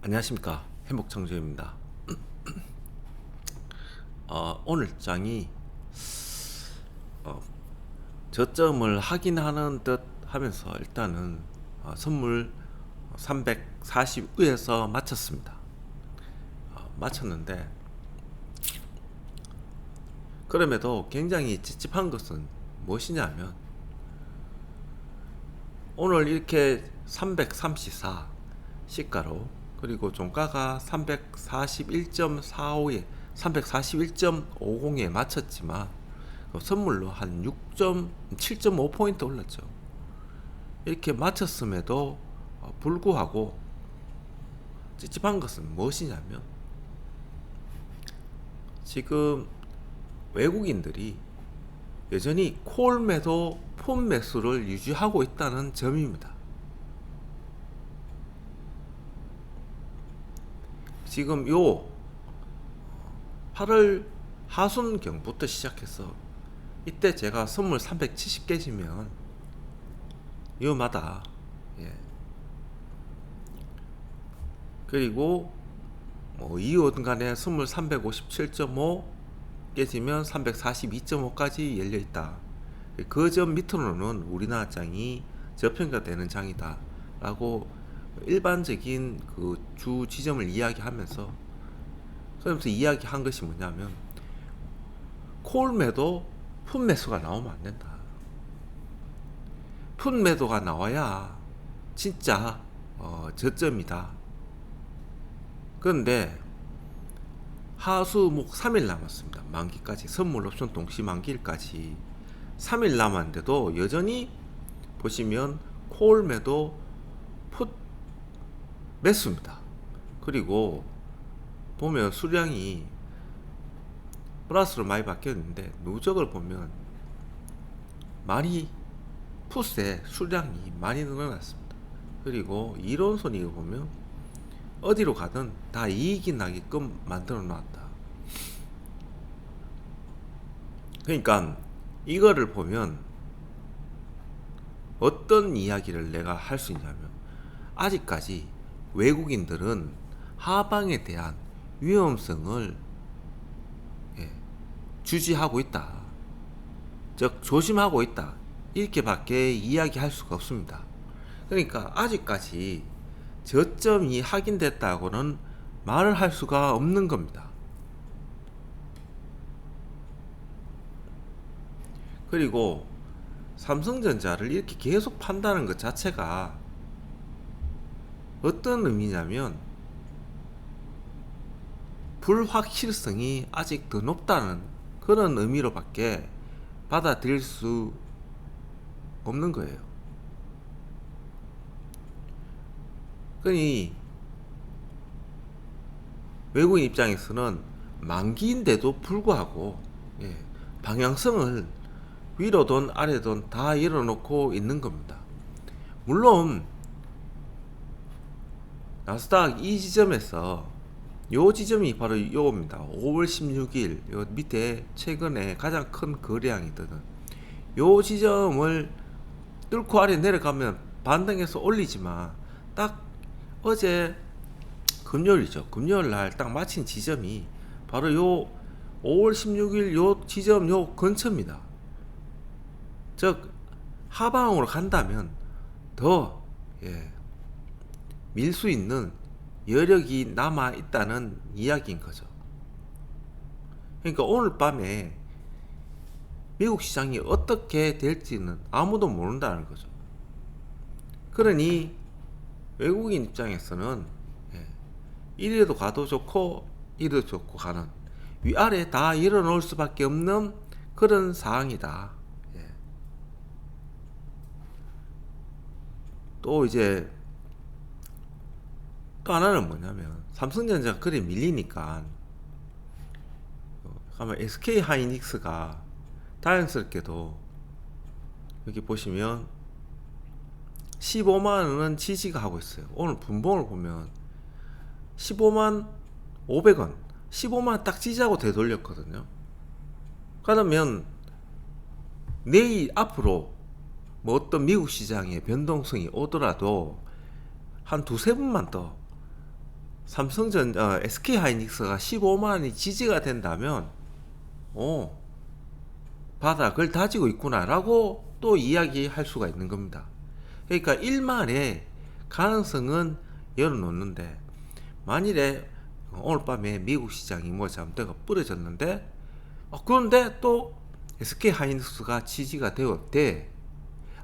안녕하십니까 행복창조입니다. 어, 오늘 장이 어, 저점을 확인하는 듯 하면서 일단은 어, 선물 340위에서 마쳤습니다. 어, 마쳤는데 그럼에도 굉장히 찝찝한 것은 무엇이냐면 오늘 이렇게 334 시가로 그리고 종가가 341.45에 341.50에 맞췄지만 그 선물로 한 6.7.5포인트 올랐죠. 이렇게 맞췄음에도 어, 불구하고 찝찝한 것은 무엇이냐면 지금 외국인들이 여전히 콜 매도 폰 매수를 유지하고 있다는 점입니다. 지금 요 8월 하순경부터 시작해서 이때 제가 선물 370개지면 요마다 예. 그리고 뭐 이호든 간에 선물 357.5 깨지면 342.5까지 열려 있다. 그 점 밑으로는 우리나라 장이 저평가되는 장이다 라고 일반적인 그 주 지점을 이야기하면서 그러면서 이야기한 것이 뭐냐면 콜 매도 푼 매수가 나오면 안 된다. 푼 매도가 나와야 진짜 어, 저점이다. 그런데 하수목 3일 남았습니다. 만기까지 선물 옵션 동시 만기일까지 3일 남았는데도 여전히 보시면 콜 매도 풋 매수입니다. 그리고 보면 수량이 플러스로 많이 바뀌었는데 누적을 보면 많이 풋의 수량이 많이 늘어났습니다. 그리고 이론선이 보면 어디로 가든 다 이익이 나게끔 만들어 놨다. 그러니까 이거를 보면 어떤 이야기를 내가 할 수 있냐면 아직까지 외국인들은 하방에 대한 위험성을 예, 주지하고 있다. 즉 조심하고 있다. 이렇게밖에 이야기할 수가 없습니다. 그러니까 아직까지 저점이 확인됐다고는 말을 할 수가 없는 겁니다. 그리고 삼성전자를 이렇게 계속 판다는 것 자체가 어떤 의미냐면 불확실성이 아직 더 높다는 그런 의미로밖에 받아들일 수 없는 거예요. 그러니 외국인 입장에서는 만기인데도 불구하고 예, 방향성을 위로든 아래든 다 열어놓고 있는 겁니다. 물론 나스닥 이 지점에서 요 지점이 바로 요겁니다. 5월 16일 요 밑에 최근에 가장 큰 거래량이거든. 요 지점을 뚫고 아래 내려가면 반등해서 올리지만 딱 어제 금요일이죠. 금요일 날 딱 마친 지점이 바로 요 5월 16일 요 지점 요 근처입니다. 즉 하방으로 간다면 더 예, 밀수 있는 여력이 남아 있다는 이야기인 거죠. 그러니까 오늘 밤에 미국 시장이 어떻게 될지는 아무도 모른다는 거죠. 그러니 외국인 입장에서는 예, 이래도 가도 좋고 이래도 좋고 가는 위아래 다 일어놓을 수밖에 없는 그런 상황이다. 예. 또 이제 또 하나는 뭐냐면 삼성전자가 그리 밀리니까 아마 SK 하이닉스가 다행스럽게도 여기 보시면 15만 원은 지지가 하고 있어요. 오늘 분봉을 보면 15만 500원, 15만 딱 지지하고 되돌렸거든요. 그러면 내일 앞으로 뭐 어떤 미국 시장의 변동성이 오더라도 한 두세 분만 더 삼성전 어, SK 하이닉스가 15만 원이 지지가 된다면 어 바닥을 다지고 있구나라고 또 이야기할 수가 있는 겁니다. 그러니까 일말의 가능성은 열어놓는데 만일에 오늘 밤에 미국 시장이 뭐 잘못되고 뿌려졌는데 어, 그런데 또 SK 하이닉스가 지지가 되었대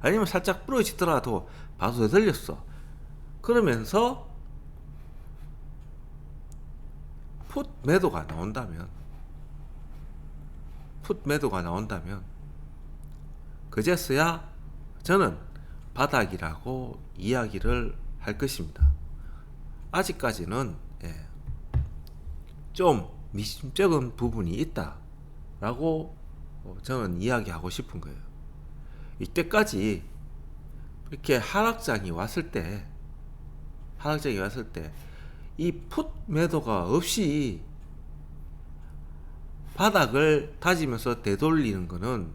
아니면 살짝 부러지더라도 봐도 들렸어 그러면서 풋 매도가 나온다면 풋 매도가 나온다면 그제서야 저는 바닥이라고 이야기를 할 것입니다. 아직까지는 예, 좀 미심쩍은 부분이 있다라고 어, 저는 이야기하고 싶은 거예요. 이때까지 이렇게 하락장이 왔을 때 하락장이 왔을 때 이 풋 매도가 없이 바닥을 다지면서 되돌리는 거는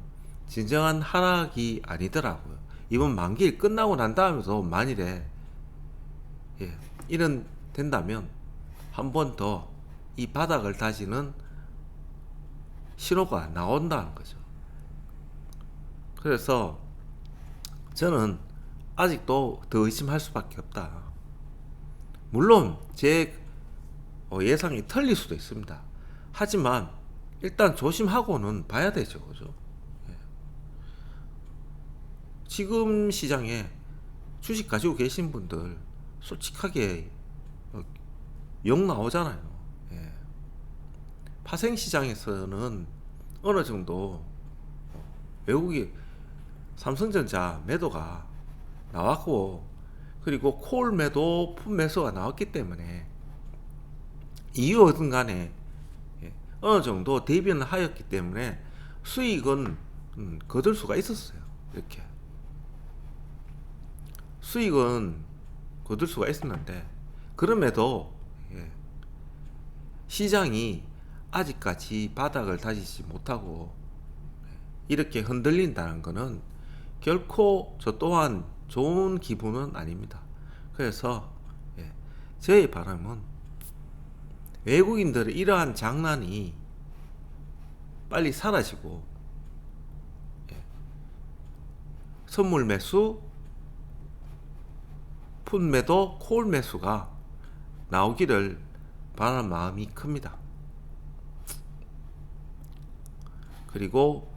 진정한 하락이 아니더라고요. 이번 만기일 끝나고 난 다음에도 만일에 예, 이런 된다면 한 번 더 이 바닥을 다지는 신호가 나온다는 거죠. 그래서 저는 아직도 더 의심할 수밖에 없다. 물론 제 어, 예상이 틀릴 수도 있습니다. 하지만 일단 조심하고는 봐야 되죠, 그죠? 예. 지금 시장에 주식 가지고 계신 분들 솔직하게 어, 영 나오잖아요. 예. 파생 시장에서는 어느 정도 어, 외국이 삼성전자 매도가 나왔고 그리고 콜 매도 풋 매수가 나왔기 때문에 이유든 간에 예, 어느 정도 대비는 하였기 때문에 수익은 음, 거둘 수가 있었어요. 이렇게 수익은 거둘 수가 있었는데 그럼에도 예, 시장이 아직까지 바닥을 다지지 못하고 예, 이렇게 흔들린다는 것은 결코 저 또한 좋은 기분은 아닙니다. 그래서 예, 저의 바람은 외국인들의 이러한 장난이 빨리 사라지고 예, 선물 매수, 풋 매도, 콜 매수가 나오기를 바라는 마음이 큽니다. 그리고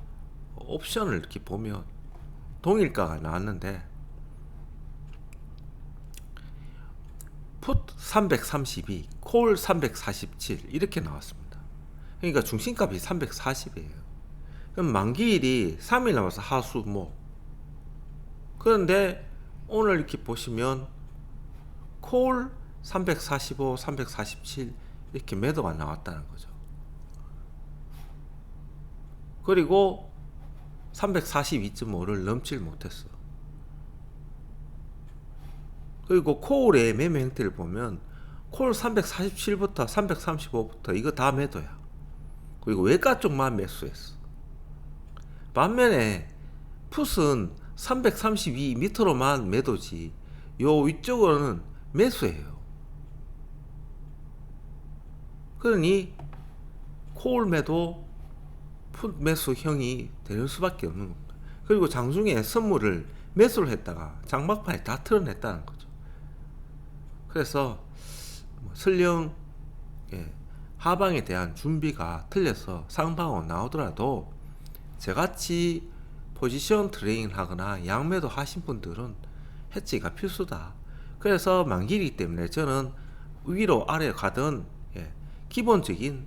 옵션을 이렇게 보면 동일가가 나왔는데 풋 332, 콜 347 이렇게 나왔습니다. 그러니까 중심값이 340이에요. 그럼 만기일이 3일 남아서 하수 목. 그런데 오늘 이렇게 보시면 콜 345, 347 이렇게 매도가 나왔다는 거죠. 그리고 342.5를 넘질 못했어. 그리고 콜의 매매 형태를 보면 콜 347부터 335부터 이거 다 매도야. 그리고 외가 쪽만 매수했어. 반면에 풋은 332 밑으로만 매도지 요 위쪽으로는 매수해요. 그러니 콜 매도 풋 매수형이 되는 수밖에 없는 겁니다. 그리고 장중에 선물을 매수를 했다가 장막판에 다 털어냈다는 거죠. 그래서 뭐 설령 예, 하방에 대한 준비가 틀려서 상방으로 나오더라도 저같이 포지션 트레이닝 하거나 양매도 하신 분들은 해지가 필수다. 그래서 만기이기 때문에 저는 위로 아래 가든 예, 기본적인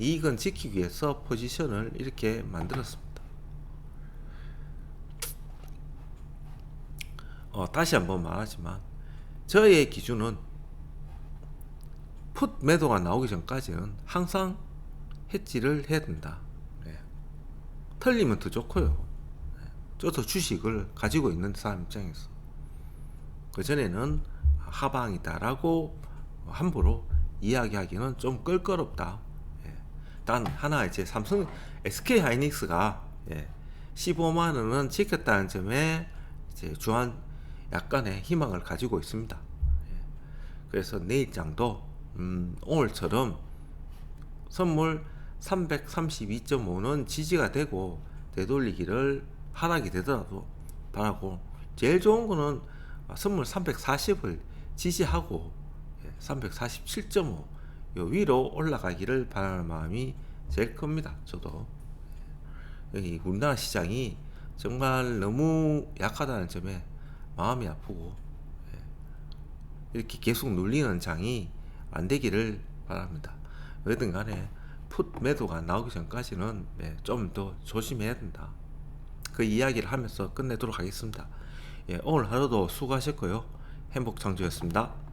이익은 지키기 위해서 포지션을 이렇게 만들었습니다. 어, 다시 한번 말하지만 저의 기준은 풋 매도가 나오기 전까지는 항상 해지를 해야 된다. 네. 틀리면 더 좋고요. 네. 저도 주식을 가지고 있는 사람 입장에서 그 전에는 하방이다라고 함부로 이야기하기는 좀 껄끄럽다. 예. 단 하나 이제 삼성 SK 하이닉스가 예. 15만 원은 지켰다는 점에 이제 주한 약간의 희망을 가지고 있습니다. 예. 그래서 내일장도 음, 오늘처럼 선물 332.5는 지지가 되고 되돌리기를 하락이 되더라도 바라고 제일 좋은 거는 선물 340을 지지하고 347.5요 위로 올라가기를 바라는 마음이 제일 큽니다. 저도 이 우리나라 시장이 정말 너무 약하다는 점에 마음이 아프고 예, 이렇게 계속 눌리는 장이 안 되기를 바랍니다. 어든 간에 풋 매도가 나오기 전까지는 예, 좀더 조심해야 된다. 그 이야기를 하면서 끝내도록 하겠습니다. 예, 오늘 하루도 수고하셨고요. 행복 창조였습니다.